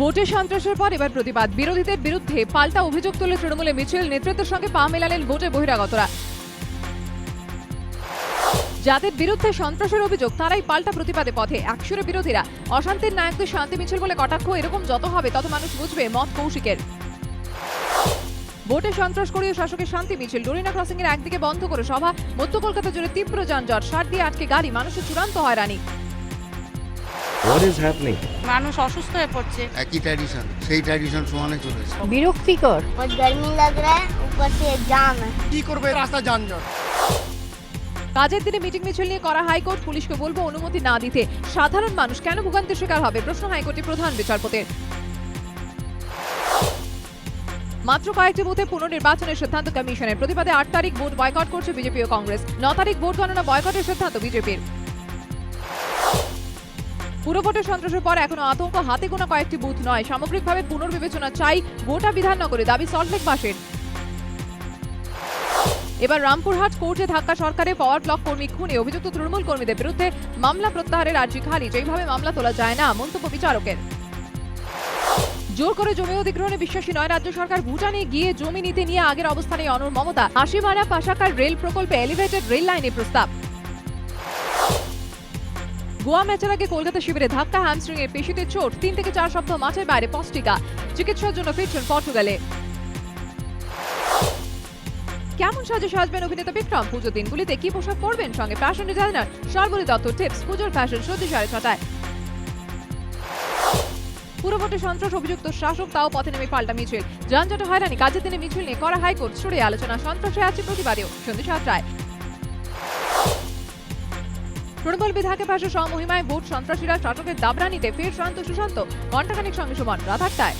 ভোটে সন্ত্রাসের পর এবার প্রতিবাদ। বিরোধীদের বিরুদ্ধে পাল্টা অভিযোগ তুলে তৃণমূলে মিছিল, নেতৃত্বের সঙ্গে পা মেলালেন ভোটে বহিরাগতরা। যাদের বিরুদ্ধে সন্ত্রাসের অভিযোগ, তারাই পাল্টা প্রতিবাদে পথে। একশোর বিরোধীরা, অশান্তির নায়কদের শান্তি মিছিল বলে কটাক্ষ, এরকম যত হবে, তত মানুষ বুঝবে মত কৌশিকের। ভোটে সন্ত্রাস করিয়ে শাসকের শান্তি মিছিল। ডোরিনা ক্রসিং এর একদিকে বন্ধ করে সভা, মধ্য কলকাতা জুড়ে তীব্র যানজট। সার দিয়ে আটকে গাড়ি, মানুষের চূড়ান্ত হয়রানি। What is happening? মানুষ অসুস্থ হয়ে পড়ছে একই ট্র্যাডিশন সেই ট্র্যাডিশন সমানে চলেছে বিরক্তিকর बहुत गर्मी लग रहा है ऊपर से जाम है কি করবে রাস্তা যানজট কাজের দিনে মিটিং মিছিল নিয়ে করা হাইকোর্ট পুলিশকে বলবো অনুমতি না দিতে সাধারণ মানুষ কেন ভোগান্তির শিকার হবে প্রশ্ন হাইকোর্টের প্রধান বিচারপতির মাত্র কয়েকটি বুথে পুনর্নির্বাচনের সিদ্ধান্ত কমিশনের প্রতিবাদে আট তারিখ ভোট বয়কট করছে বিজেপি ও কংগ্রেস ন তারিখ ভোট গণনা বয়কটের সিদ্ধান্ত বিজেপির পুরো ভোটের সন্ত্রাসের পর এখনও আতঙ্ক। হাতে গোনা কয়েকটি বুথ নয়। সামগ্রিকভাবে পুনর্বিবেচনা চাই গোটা বিধাননগরে, দাবি সল্টলেকবাসীর এবার রামপুরহাট কোর্টে ধাক্কা সরকারে পাওয়ার ব্লক কর্মী খুনে। অভিযুক্ত তৃণমূল কর্মীদের বিরুদ্ধে মামলা প্রত্যাহারের আর্জি খারিজ এইভাবে মামলা তোলা যায় না, মন্তব্য বিচারকের। জোর করে জমি অধিগ্রহণে বিশ্বাসী নয় রাজ্য সরকার। ভুটানে গিয়ে জমি নিতে নিয়ে আগের অবস্থানে অনর মমতা। আশিমারা পাশাকার রেল প্রকল্পে এলিভেটেড রেল লাইনে প্রস্তাব। গোয়া ম্যাচের আগে কলকাতা শিবিরে ধাক্কা হ্যামস্ট্রিং এর পেশিতে চোট। তিন থেকে চার সপ্তাহ মাঠের বাইরে পস্টিকা। চিকিৎসার জন্য ফিরছেন পর্তুগালে। কেমন সাজে সাজবেন অভিনেতা বিক্রম? পুজো দিনগুলিতে কি পোশাক পরবেন? সঙ্গে fashion designer Sarbari Dutta tips পুজোর ফ্যাশন সত্যি সাড়ে ছটায়। পুরো ভোটে সন্ত্রাস অভিযুক্ত শাসক তাও পথে নেমে পাল্টা মিছিল। যানজটে হয়রানি, কাজের দিনে মিছিল নিয়ে করা হাইকোর্ট ছড়ে আলোচনা, সন্ত্রাসে আছে প্রতিবাদেও, সন্ধ্যে সাতটায়। তৃণমূল বিধায়কের পাশে সমহিমায় ভোট সন্ত্রাসীরা শাসকের দাবরানিতে ফের শান্ত সুশান্ত। ঘণ্টাখানিক সঙ্গে সমান রাত আটটায়